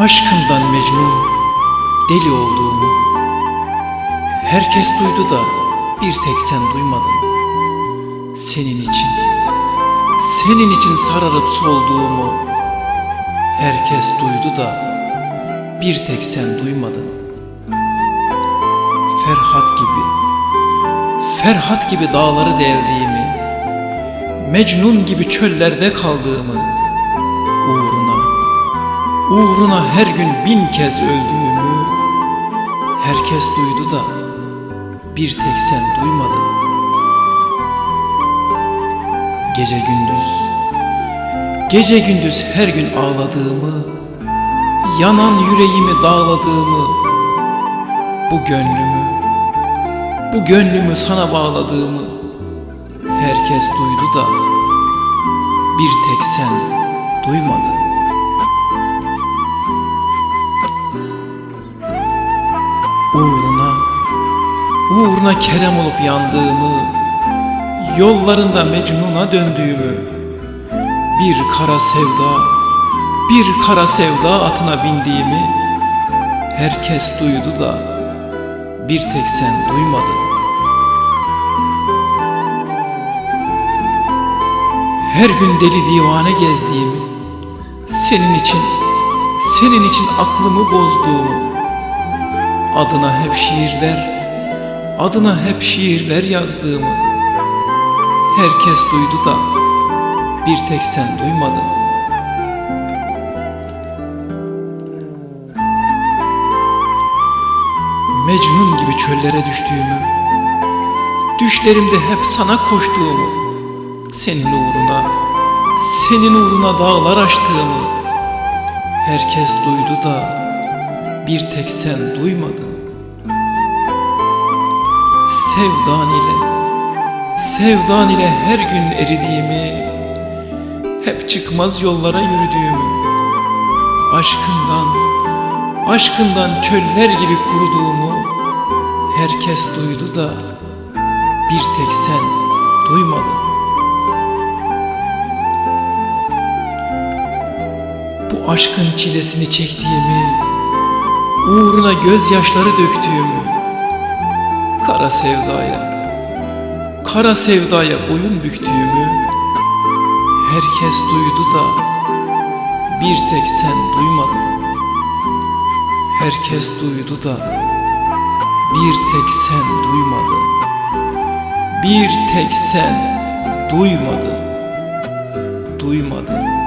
Aşkından mecnun, deli olduğumu. Herkes duydu da bir tek sen duymadın. Senin için, senin için sararıp solduğumu. Herkes duydu da bir tek sen duymadın. Ferhat gibi, Ferhat gibi dağları deldiğimi Mecnun gibi çöllerde kaldığımı Uğruna, uğruna her gün bin kez öldüğümü Herkes duydu da bir tek sen duymadın. Gece gündüz, gece gündüz her gün ağladığımı Yanan yüreğimi dağladığımı Bu gönlümü, bu gönlümü sana bağladığımı Herkes duydu da bir tek sen duymadın uğruna kerem olup yandığımı Yollarında mecnuna döndüğümü Bir kara sevda, bir kara sevda atına bindiğimi Herkes duydu da bir tek sen duymadın. Her gün deli divane gezdiğimi Senin için, senin için aklımı bozduğumu Adına hep şiirler, adına hep şiirler yazdığımı Herkes duydu da bir tek sen duymadın. Mecnun gibi çöllere düştüğümü Düşlerimde hep sana koştuğumu Senin uğruna, senin uğruna dağlar aştığımı Herkes duydu da bir tek sen duymadın Sevdan ile, sevdan ile her gün eridiğimi Hep çıkmaz yollara yürüdüğümü Aşkından, aşkından çöller gibi kuruduğumu Herkes duydu da bir tek sen duymadın. Bu aşkın çilesini çektiğimi Uğruna gözyaşları döktüğümü Kara sevdaya Kara sevdaya boyun büktüğümü Herkes duydu da Bir tek sen duymadın. Herkes duydu da Bir tek sen duymadın. Bir tek sen duymadın. Duymadın